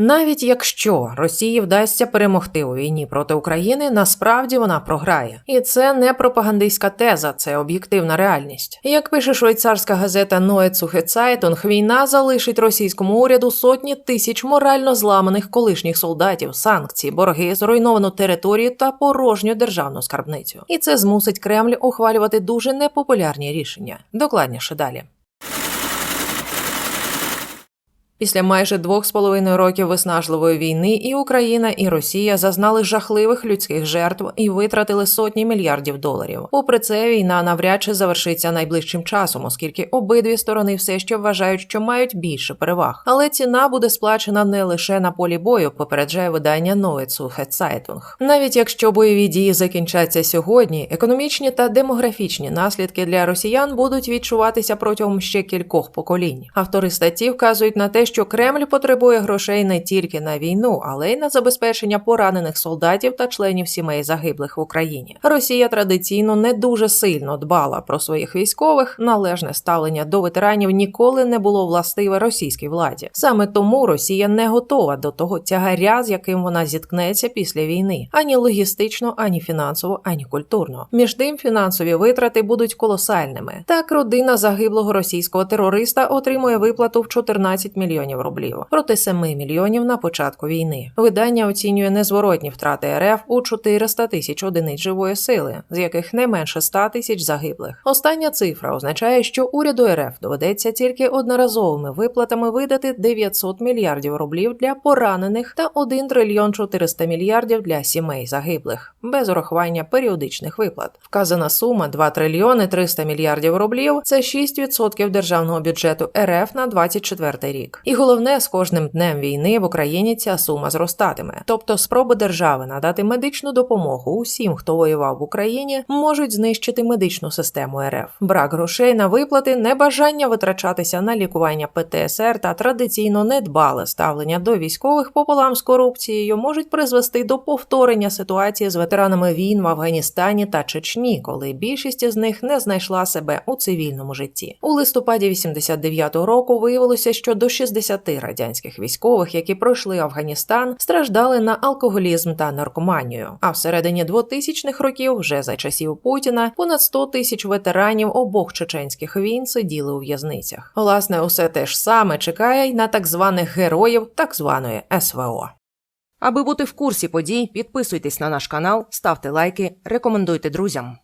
Навіть якщо Росії вдасться перемогти у війні проти України, насправді вона програє, і це не пропагандистська теза, це об'єктивна реальність. Як пише швейцарська газета Neue Zeitung, війна залишить російському уряду сотні тисяч морально зламаних колишніх солдатів, санкції, борги, зруйновану територію та порожню державну скарбницю. І це змусить Кремль ухвалювати дуже непопулярні рішення. Докладніше далі. Після майже двох з половиною років виснажливої війни і Україна, і Росія зазнали жахливих людських жертв і витратили сотні мільярдів доларів. Попри це, війна навряд чи завершиться найближчим часом, оскільки обидві сторони все ще вважають, що мають більше переваг. Але ціна буде сплачена не лише на полі бою, попереджає видання Zürcher Zeitung. Навіть якщо бойові дії закінчаться сьогодні, економічні та демографічні наслідки для росіян будуть відчуватися протягом ще кількох поколінь. Автори статті вказують на те, що Кремль потребує грошей не тільки на війну, але й на забезпечення поранених солдатів та членів сімей загиблих в Україні. Росія традиційно не дуже сильно дбала про своїх військових. Належне ставлення до ветеранів ніколи не було властиве російській владі. Саме тому Росія не готова до того тягаря, з яким вона зіткнеться після війни, ані логістично, ані фінансово, ані культурно. Між тим фінансові витрати будуть колосальними. Так, родина загиблого російського терориста отримує виплату в 14 мільйонів мільйонів рублів проти 7 мільйонів на початку війни. Видання оцінює незворотні втрати РФ у 400 тисяч одиниць живої сили, з яких не менше 100 тисяч загиблих. Остання цифра означає, що уряду РФ доведеться тільки одноразовими виплатами видати 900 мільярдів рублів для поранених та 1 трильйон 400 мільярдів для сімей загиблих, без урахування періодичних виплат. Вказана сума 2 трильйони 300 мільярдів рублів це 6% державного бюджету РФ на 24 рік. І головне, з кожним днем війни в Україні ця сума зростатиме. Тобто, спроби держави надати медичну допомогу усім, хто воював в Україні, можуть знищити медичну систему РФ. Брак грошей на виплати, небажання витрачатися на лікування ПТСР та традиційно недбале ставлення до військових пополам з корупцією можуть призвести до повторення ситуації з ветеранами війн в Афганістані та Чечні, коли більшість із них не знайшла себе у цивільному житті. У листопаді 89-го року виявилося, що до 60 радянських військових, які пройшли Афганістан, страждали на алкоголізм та наркоманію. А всередині 2000-х років, вже за часів Путіна, понад 100 тисяч ветеранів обох чеченських війн сиділи у в'язницях. Власне, усе те ж саме чекає й на так званих героїв так званої СВО. Аби бути в курсі подій, підписуйтесь на наш канал, ставте лайки, рекомендуйте друзям.